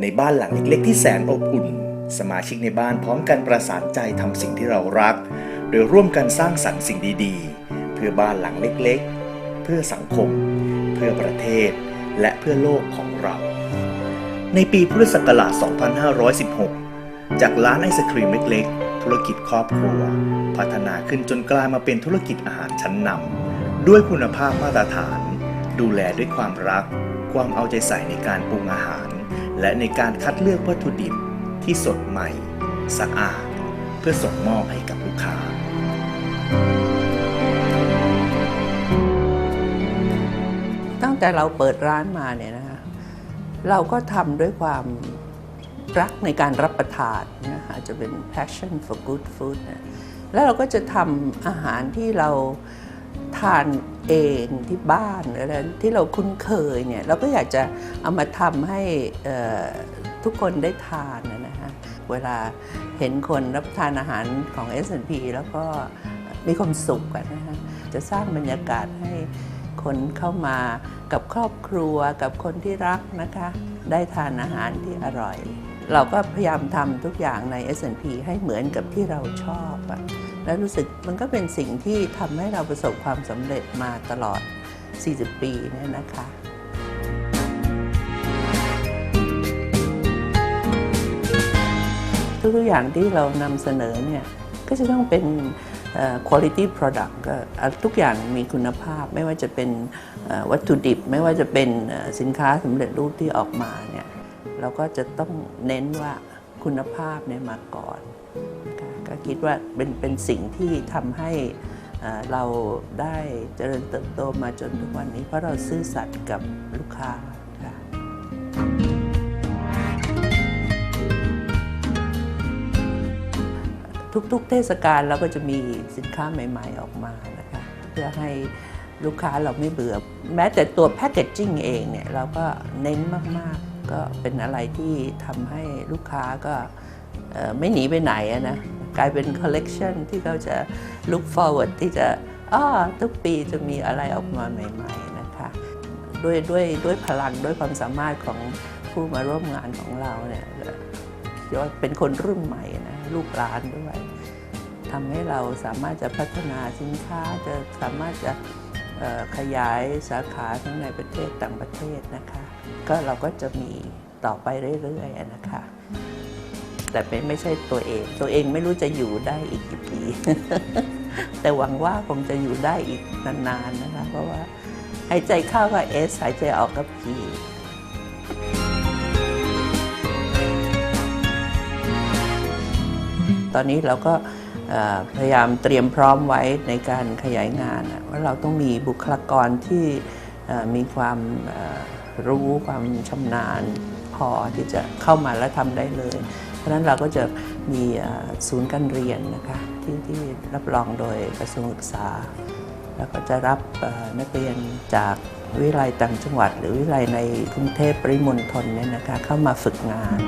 ในบ้านหลังเล็กๆที่แสนอบอุ่น สมาชิกในบ้านพร้อมกันประสานใจทำสิ่งที่เรารัก โดยร่วมกันสร้างสรรค์สิ่งดีๆ เพื่อบ้านหลังเล็กๆ เพื่อสังคม เพื่อประเทศ และเพื่อโลกของเรา ในปีพุทธศักราช 2516 จากร้านไอศครีมเล็กๆ ธุรกิจครอบครัว พัฒนาขึ้นจนกลายมาเป็นธุรกิจอาหารชั้นนำด้วยคุณภาพมาตรฐาน ดูแลด้วยความรัก ความเอาใจใส่ในการปรุงอาหาร และในการคัดเลือกวัตถุดิบที่สดใหม่ สะอาด เพื่อส่งมอบให้กับลูกค้า ตั้งแต่เราเปิดร้านมาเนี่ยนะคะเราก็ทำด้วยความรักในการรับประทานนะคะจะเป็น passion for good food นะแล้วเราก็จะทำอาหารที่เรา ทานเองที่บ้านอะไรที่เราคุ้นเคยเนี่ยเราก็อยากจะเอามาทำให้ทุกคนได้ทานนะนะคะเวลาเห็นคนรับทานอาหารของ S&P แล้วก็มีความสุขกันนะคะจะสร้างบรรยากาศให้คนเข้ามากับครอบครัวกับคนที่รักนะคะ ได้ทานอาหารที่อร่อย เราก็พยายามทำทุกอย่างใน S&P ให้เหมือนกับที่เราชอบอะ และรู้สึกมันก็เป็นสิ่งที่ทำให้เราประสบความสำเร็จมาตลอด 40 ปีเนี่ยนะคะทุกๆอย่างที่เรานำเสนอเนี่ยก็จะต้องเป็น quality product ก็ทุกอย่างมีคุณภาพไม่ว่าจะเป็นวัตถุดิบ ไม่ว่าจะเป็นสินค้าสำเร็จรูปที่ออกมาเนี่ยเราก็จะต้องเน้นว่าคุณภาพเนี่ยมาก่อน คิดว่าเป็นเป็นสิ่งที่ทำให้เราได้เจริญเติบโตมาจนทุกวันนี้ เพราะเราซื่อสัตย์กับลูกค้าค่ะทุกๆเทศกาลเราก็จะมีสินค้าใหม่ ๆออกมานะคะเพื่อให้ลูกค้าเราไม่เบื่อ แม้แต่ตัวแพคเกจจิ้งเองเนี่ย เราก็เน้นมากๆ ก็เป็นอะไรที่ทำให้ลูกค้าก็ไม่หนีไปไหนนะ กลายเป็นคอลเลกชันที่เขาจะ look forward ที่จะอ้อทุกปีจะมีอะไรออกมาใหม่ๆนะคะด้วยด้วยด้วยพลังด้วยความสามารถของผู้มาร่วมงานของเราเนี่ยเรียกว่าเป็นคนรุ่นใหม่นะลูกหลานด้วยทำให้เราสามารถจะพัฒนาสินค้าจะสามารถจะขยายสาขาทั้งในประเทศต่างประเทศนะคะ ก็เราก็จะมีต่อไปเรื่อยๆนะคะ แต่ไม่ไม่ใช่ตัวเอง ตัวเองไม่รู้จะอยู่ได้อีกกี่ปี แต่หวังว่าคงจะอยู่ได้อีกนานๆนะคะ เพราะว่าหายใจเข้าก็ S หายใจออกก็ P ตอนนี้เราก็พยายามเตรียมพร้อมไว้ในการขยายงานว่าเราต้องมีบุคลากรที่มีความรู้ความชำนาญพอที่จะเข้ามาและทำได้เลยะฉะนั้นเราก็จะมีศูนย์การเรียนนะคะที่ที่รับรองโดยกระทรวงศึกษา แล้วก็จะรับนักเรียนจากวิทยาลัยต่างจังหวัด หรือวิทยาลัยในกรุงเทพปริมณฑลเนี่ยนะคะเข้ามาฝึกงาน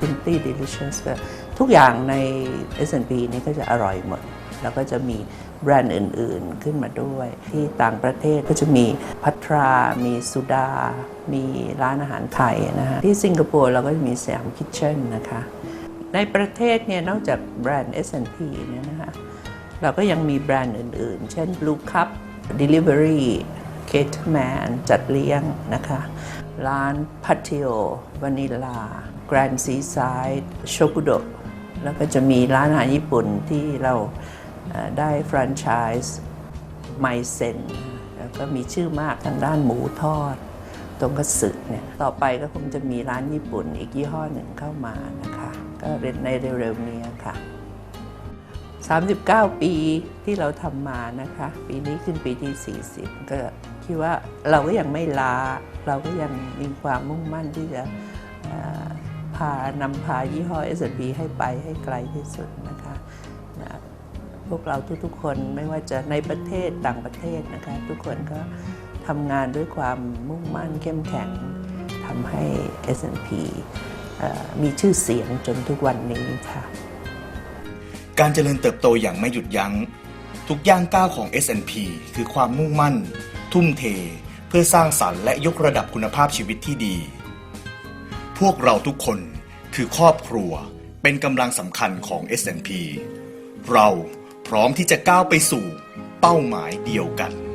Simply Delicious ทุกอย่างใน S&P นี่ก็จะอร่อยหมด แล้วก็จะมีแบรนด์อื่นๆขึ้นมาด้วย ที่ต่างประเทศก็จะมีพัทรา มีสุดา มีร้านอาหารไทยนะฮะที่สิงคโปร์เราก็จะมีสยามคิทเช่นนะคะ ในประเทศเนี่ยนอกจากแบรนด์ S&P เนี่ยนะคะเราก็ยังมีแบรนด์อื่นๆ เช่น Blue Cup Delivery Caterman จัดเลี้ยงนะคะ ร้าน Patio Vanilla Grand Seaside Shokudo แล้วก็จะมีร้านอาหารญี่ปุ่นที่เรา ได้แฟรนไชส์ไมเซนแล้วก็มีชื่อมากทางด้านหมูทอด ตรงกระสึเนี่ยต่อไปก็คงจะมีร้านญี่ปุ่นอีกยี่ห้อหนึ่งเข้ามานะคะ ก็ในเร็วๆนี้ค่ะ 39 ปีที่เราทำมานะคะ ปีนี้ขึ้นปีที่ 40 ก็คิดว่าเราก็ยังไม่ล้า เราก็ยังมีความมุ่งมั่นที่จะพานำพายี่ห้อ S&P ให้ไปให้ไกลที่สุดนะ พวกเราทุกๆ คนไม่ว่าจะในประเทศต่างประเทศนะคะ ทุกคนก็ทำงานด้วยความมุ่งมั่นเข้มแข็งทำให้ S&P มีชื่อเสียงจนทุกวันนี้ค่ะ การเจริญเติบโตอย่างไม่หยุดยัง้ง ทุกย่างก้าวของ S&P คือความมุ่งมั่น ทุ่มเท เพื่อสร้างสารรค์และยกระดับคุณภาพชีวิตที่ดี พวกเราทุกคนคือครอบครัวเป็นกำลังสำคัญของ S&P เรา พร้อมที่จะก้าวไปสู่เป้าหมายเดียวกัน